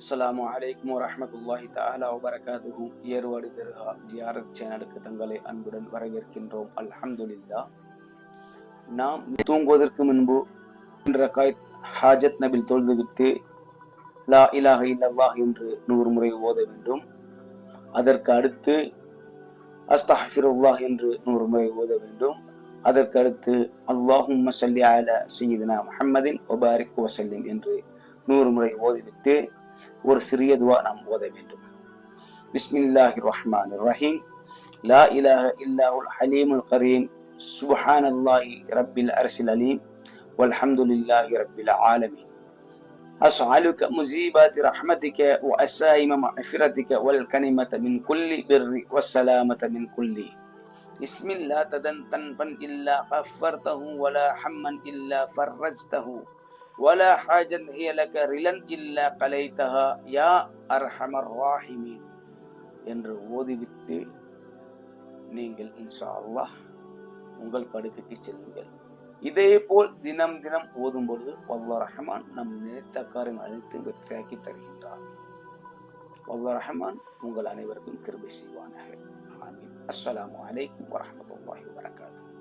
அஸ்லாம் அலைக்கும் வரமத்துல்லாஹி தாலா வபரகாதுஹு ஏர்வாடி தர்கா ஜியாரத் சேனலுக்கு தங்களை அன்புடன் வரவேற்கின்றோம். அல்ஹம்துலில்லா. நாம் தூங்குவதற்கு முன்பு ரகாயத் ஹாஜத் நபில் தொழுதுவிட்டு லா இலாக இல்லல்லாஹ் என்று நூறு முறை ஓத வேண்டும். அதற்கு அடுத்து அஸ்தஹிருல்லாஹ் என்று நூறு முறை ஓத வேண்டும். அதற்கு அடுத்து அல்லாஹும் ஸல்லி அல சய்யிதினா முஹம்மதின் ஒபாரிக் வசல்லிம் என்று நூறு முறை ஓதிவிட்டு ஒரு சிறிய துவா நாம் ஓத வேண்டும் பிஸ்மில்லாஹி ரஹ்மான் ரஹீம் லா இலாஹ இல்லாஹுல் ஹலீமுல் கரீம் சுப்ஹானல்லாஹி ரப்பில் அர்ஷில் அலீம் வல்ஹம்துலில்லாஹி ரப்பில் ஆலமீன் أسألك مزيبات رحمتك وأسائم مغفرتك والكلمة من كل بر والسلامة من كل اسم لا تدنتن إلا غفرته ولا حما إلا فرجته ولا حاجة هي لك رلا إلا قليتها يا أرحم الراحمين என்று ஓதிவிட்டு நீங்கள் இன்ஷா அல்லாஹ் உங்கள் படுக்கைக்கு செல்லுங்கள் இதே போல் தினம் தினம் ஓதும் பொழுது வல்ல ரஹமான் நம் நினைத்த காரியம் அனைத்தும் வெற்றியாக்கி தருகின்றார் வல்ல ரஹமான் உங்கள் அனைவருக்கும் கிருபை செய்வானாக ஆமீன் அஸ்ஸலாமு அலைக்கும் வரஹ்மத்துல்லாஹி வபரகாத்துஹு